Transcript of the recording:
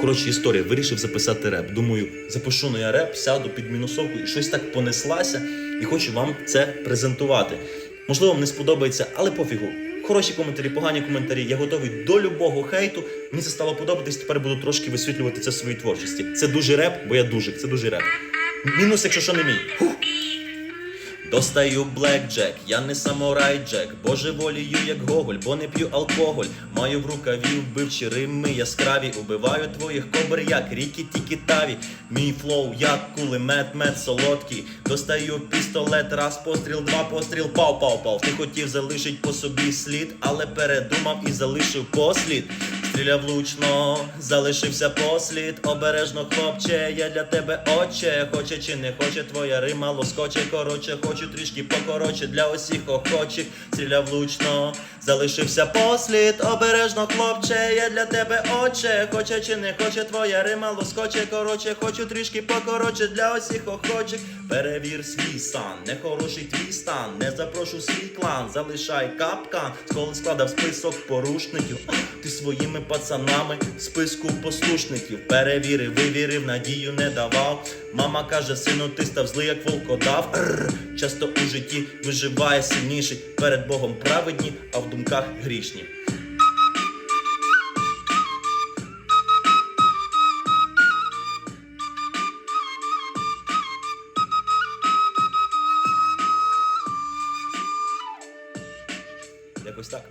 Коротше, історія, вирішив записати реп. Думаю, запишу ну я реп, сяду під мінусовку і щось так понеслася, і хочу вам це презентувати. Можливо, вам не сподобається, але пофігу. Хороші коментарі, погані коментарі. Я готовий до любого хейту. Мені це стало подобатись. Тепер буду трошки висвітлювати це в своїй творчості. Це дуже реп, бо я дуже, це дуже реп. Мінус, якщо що не мій. Достаю блекджек, я не самурай Джек, божеволію, як гоголь, бо не п'ю алкоголь. Маю в рукаві вбивчі рими яскраві, убиваю твоїх кобр, як ріки тікі таві. Мій флоу, як кулемет, мед солодкий. Достаю пістолет, раз постріл, два постріл, пау, пау, пау. Ти хотів залишить по собі слід, але передумав і залишив послід. Стріляв влучно, залишився послід. Обережно, хлопче, я для тебе оче. Хоче чи не хоче, твоя рима лоскоче. Короче, хочу трішки покороче для усіх охочих. Стріляв влучно, залишився послід. Обережно, хлопче, я для тебе оче. Хоче чи не хоче, твоя рима лоскоче. Короче, хочу трішки покороче для усіх охочих. Перевір свій стан, нехороший твій стан. Не запрошу свій клан, залишай капкан. Сколи складав список порушників ти своїми пацанами в списку послушників перевірив, вивірив, надію не давав. Мама каже, сину, ти став злий, як волкодав. Ррр. Часто у житті виживає сильніший перед Богом праведні, а в думках грішні. Якось так.